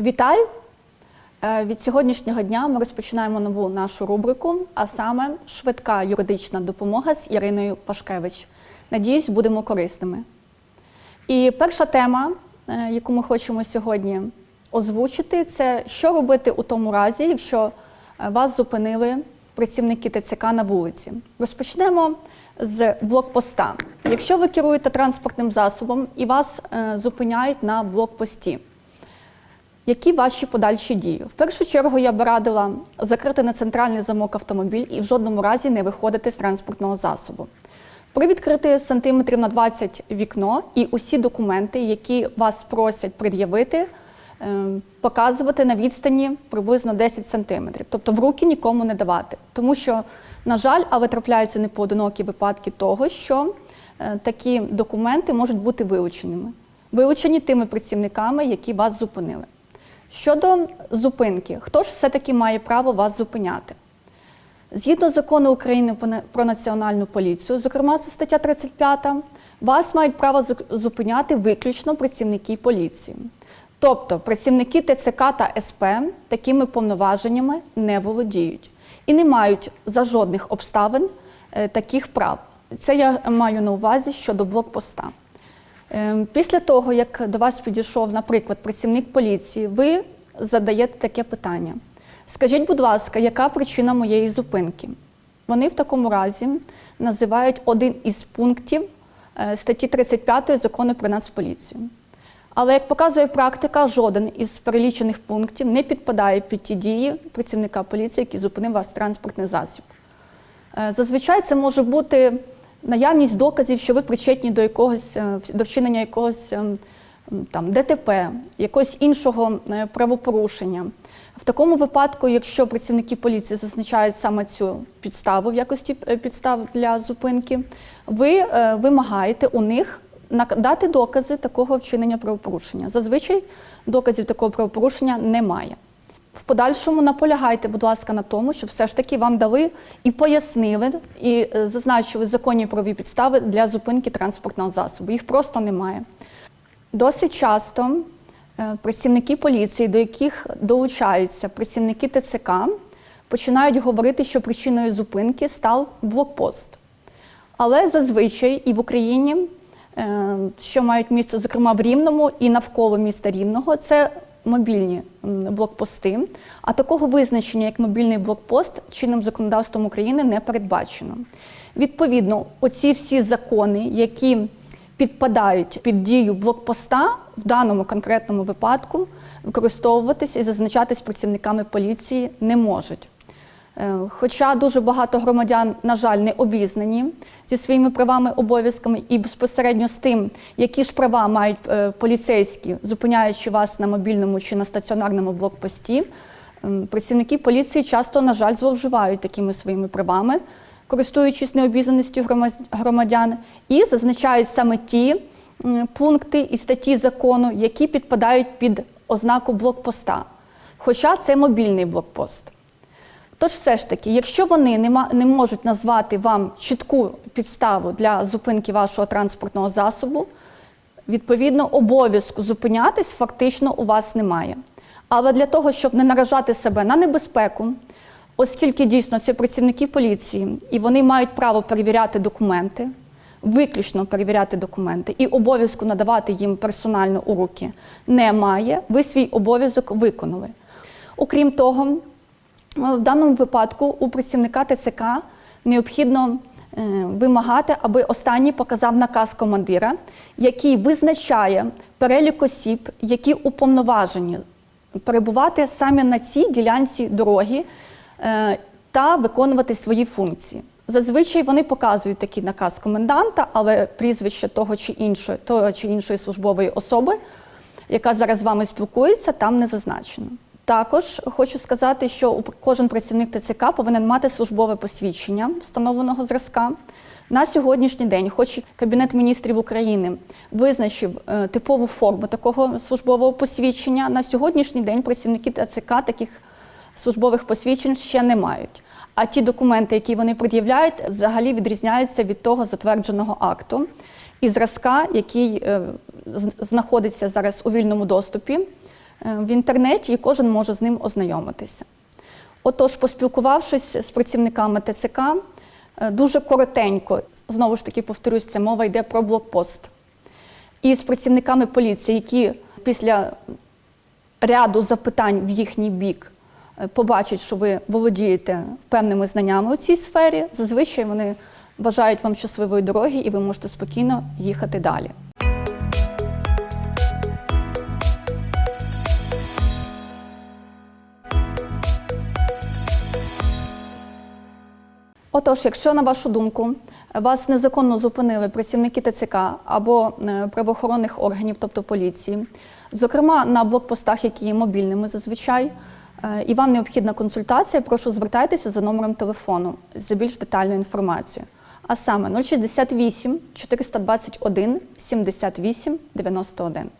Вітаю! Е, Від сьогоднішнього дня ми розпочинаємо нову нашу рубрику, а саме швидка юридична допомога з Іриною Пашкевич. Надіюсь, будемо корисними. І перша тема, е, яку ми хочемо сьогодні озвучити, це що робити у тому разі, якщо е, вас зупинили працівники ТЦК на вулиці. Розпочнемо з блокпоста. Якщо ви керуєте транспортним засобом і вас зупиняють на блокпості, які ваші подальші дії? В першу чергу я б радила закрити на центральний замок автомобіль і в жодному разі не виходити з транспортного засобу. Привідкрити сантиметрів на 20 вікно і усі документи, які вас просять пред'явити, е, показувати на відстані приблизно 10 сантиметрів. Тобто в руки нікому не давати. Тому що, на жаль, але трапляються непоодинокі випадки того, що е, такі документи можуть бути вилученими. Вилучені тими працівниками, які вас зупинили. Щодо зупинки, хто ж все-таки має право вас зупиняти? Згідно закону України про національну поліцію, зокрема, це стаття 35, вас мають право зупиняти виключно працівники поліції. Тобто працівники ТЦК та СП такими повноваженнями не володіють і не мають за жодних обставин е, таких прав. Це я маю на увазі щодо блокпоста. Ем, Після того, як до вас підійшов, наприклад, працівник поліції, ви задаєте таке питання. Скажіть, будь ласка, яка причина моєї зупинки? Вони в такому разі називають один із пунктів е, статті 35 закону про нацполіцію. Але як показує практика, жоден із перелічених пунктів не підпадає під ті дії працівника поліції, який зупинив вас транспортний засіб. Е, Зазвичай це може бути наявність доказів, що ви причетні до якогось е, до вчинення якогось ем, там ДТП, якогось іншого е, правопорушення. В такому випадку, якщо працівники поліції зазначають саме цю підставу в якості е, підстав для зупинки, ви вимагаєте у них надати докази такого вчинення правопорушення. Зазвичай доказів такого правопорушення немає. В подальшому наполягайте, будь ласка, на тому, щоб все ж таки вам дали і пояснили, і е, зазначили законні правові підстави для зупинки транспортного засобу. Їх просто немає. Досить часто е, працівники поліції, до яких долучаються працівники ТЦК, починають говорити, що причиною зупинки став блокпост. Але зазвичай і в Україні, е, що мають місце, зокрема в Рівному і навколо міста Рівного, це мобільні блокпости. А такого визначення, як мобільний блокпост, чинним законодавством України не передбачено. Відповідно, оці всі закони, які підпадають під дію блокпоста, в даному конкретному випадку використовуватися і зазначатись працівниками поліції не можуть. Е, Хоча дуже багато громадян, на жаль, не обізнані зі своїми правами, обов'язками і безпосередньо з тим, які ж права мають е, поліцейські, зупиняючи вас на мобільному чи на стаціонарному блокпості, працівники поліції часто, на жаль, зловживають такими своїми правами, користуючись необізнаністю громадян, і зазначають саме ті пункти і статті закону, які підпадають під ознаку блокпоста. Хоча це мобільний блокпост. Тож, все ж таки, якщо вони не, можуть назвати вам чітку підставу для зупинки вашого транспортного засобу, відповідно, обов'язку зупинятись фактично у вас немає. Але для того, щоб не наражати себе на небезпеку, оскільки дійсно це працівники поліції і вони мають право перевіряти документи, виключно перевіряти документи і обов'язку надавати їм персонально у руки немає, ви свій обов'язок виконали. Окрім того, в даному випадку у працівника ТЦК необхідно е, вимагати, аби останній показав наказ командира, який визначає перелік осіб, які уповноважені перебувати саме на цій ділянці дороги е, та виконувати свої функції. Зазвичай вони показують такий наказ коменданта, але прізвище того чи іншої, того чи іншої службової особи, яка зараз з вами спілкується, там не зазначено. Також хочу сказати, що кожен працівник ТЦК повинен мати службове посвідчення встановленого зразка. На сьогоднішній день, хоч Кабінет міністрів України визначив е, типову форму такого службового посвідчення, на сьогоднішній день працівники ТЦК таких службових посвідчень ще не мають. А ті документи, які вони пред'являють, взагалі відрізняються від того затвердженого акту і зразка, який е, знаходиться зараз у вільному доступі в інтернеті і кожен може з ним ознайомитися. Отож, поспілкувавшись з працівниками ТЦК, е, дуже коротенько, знову ж таки повторюсь, це мова йде про блокпост. І з працівниками поліції, які після ряду запитань в їхній бік е, побачать, що ви володієте певними знаннями у цій сфері, зазвичай вони бажають вам щасливої дороги і ви можете спокійно їхати далі. Отож, якщо на вашу думку вас незаконно зупинили працівники ТЦК або е, правоохоронних органів, тобто поліції, зокрема на блокпостах, які є мобільними зазвичай, е, і вам необхідна консультація, прошу звертайтеся за номером телефону за більш детальною інформацією. А саме 068 421 78 91.